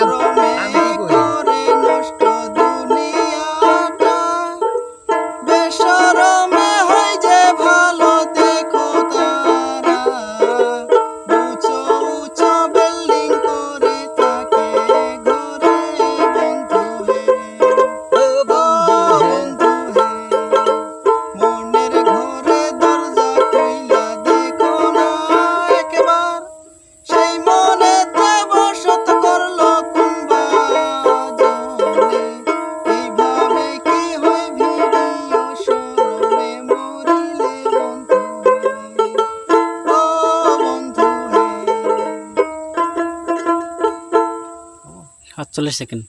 আমি সাতচল্লিশ সেকেন্ড।